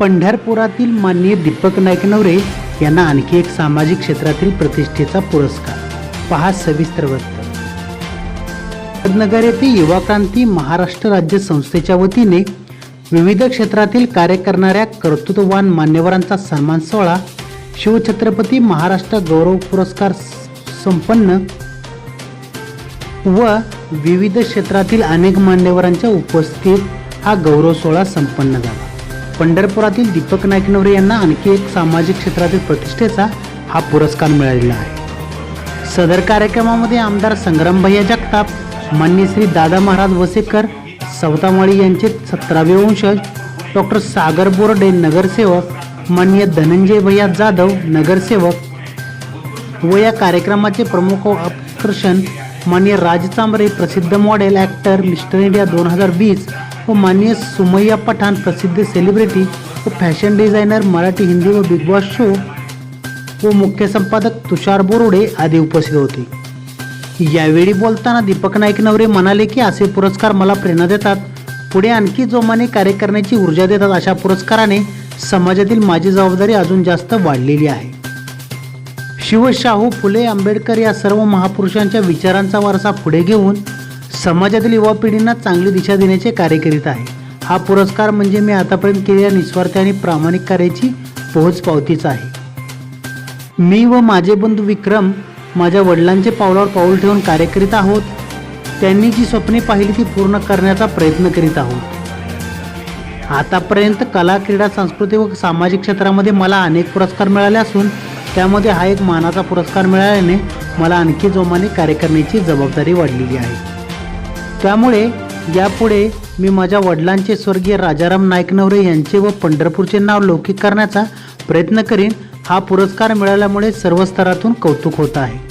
पंढरपुरातील माननीय दीपक नाईकनवरे यांना आणखी एक सामाजिक क्षेत्रातील प्रतिष्ठेचा पुरस्कार. पहा सविस्तर वृत्त. नगर येथे युवा क्रांती महाराष्ट्र राज्य संस्थेच्या वतीने विविध क्षेत्रातील कार्य करणाऱ्या कर्तृत्ववान मान्यवरांचा सन्मान सोहळा शिवछत्रपती महाराष्ट्र गौरव पुरस्कार संपन्न व विविध क्षेत्रातील अनेक मान्यवरांच्या उपस्थितीत हा गौरव सोहळा संपन्न झाला. पंढरपुरातील दीपक नाईकनवरे यांना आणखी एक सामाजिक क्षेत्रातील प्रतिष्ठेचा हा पुरस्कार मिळालेला आहे. सदर कार्यक्रमामध्ये आमदार संग्रामभैया जगताप मान्य श्री दादा महाराज वसेकर सवतामाळी यांचे सतरावे वंशज डॉक्टर सागर बोर्डे नगरसेवक मान्य धनंजय भैया जाधव नगरसेवक. व या कार्यक्रमाचे प्रमुख आकर्षण मान्य राज चांबरे प्रसिद्ध मॉडेल ॲक्टर मिस्टर इंडिया दोन हजार वीस व माननीय सुमय्या पठाण प्रसिद्ध सेलिब्रिटी व फॅशन डिझायनर मराठी हिंदी व बिग बॉस शो व मुख्य संपादक तुषार बोरुडे आदी उपस्थित होते. यावेळी बोलताना दीपक नाईक नवरे म्हणाले की असे पुरस्कार मला प्रेरणा देतात. पुढे आणखी जोमाने कार्य करण्याची ऊर्जा देतात अशा पुरस्काराने समाजातील माझी जबाबदारी अजून जास्त वाढलेली आहे. शिवशाहू फुले आंबेडकर या सर्व महापुरुषांच्या विचारांचा वारसा पुढे घेऊन समाजातील युवा पिढींना चांगली दिशा देण्याचे कार्य करीत आहे. हा पुरस्कार म्हणजे मी आतापर्यंत केलेल्या निस्वार्थ आणि प्रामाणिक कार्याची पोहोच पावतीच आहे. मी व माझे बंधू विक्रम माझ्या वडिलांचे पावलावर पाऊल ठेवून कार्य करीत आहोत. त्यांनी जी स्वप्ने पाहिली ती पूर्ण करण्याचा प्रयत्न करीत आहोत. आतापर्यंत कला क्रीडा संस्कृती व सामाजिक क्षेत्रामध्ये मला अनेक पुरस्कार मिळाले असून त्यामध्ये हा एक मानाचा पुरस्कार मिळाल्याने मला आणखी जोमाने कार्य करण्याची जबाबदारी वाढलेली आहे. त्यामुळे यापुढे मी माझ्या वडिलांचे स्वर्गीय राजाराम नाईकनवरे यांचे व पंढरपूरचे नाव लौकिक करण्याचा प्रयत्न करीन. हा पुरस्कार मिळाल्यामुळे सर्व स्तरातून कौतुक होत आहे.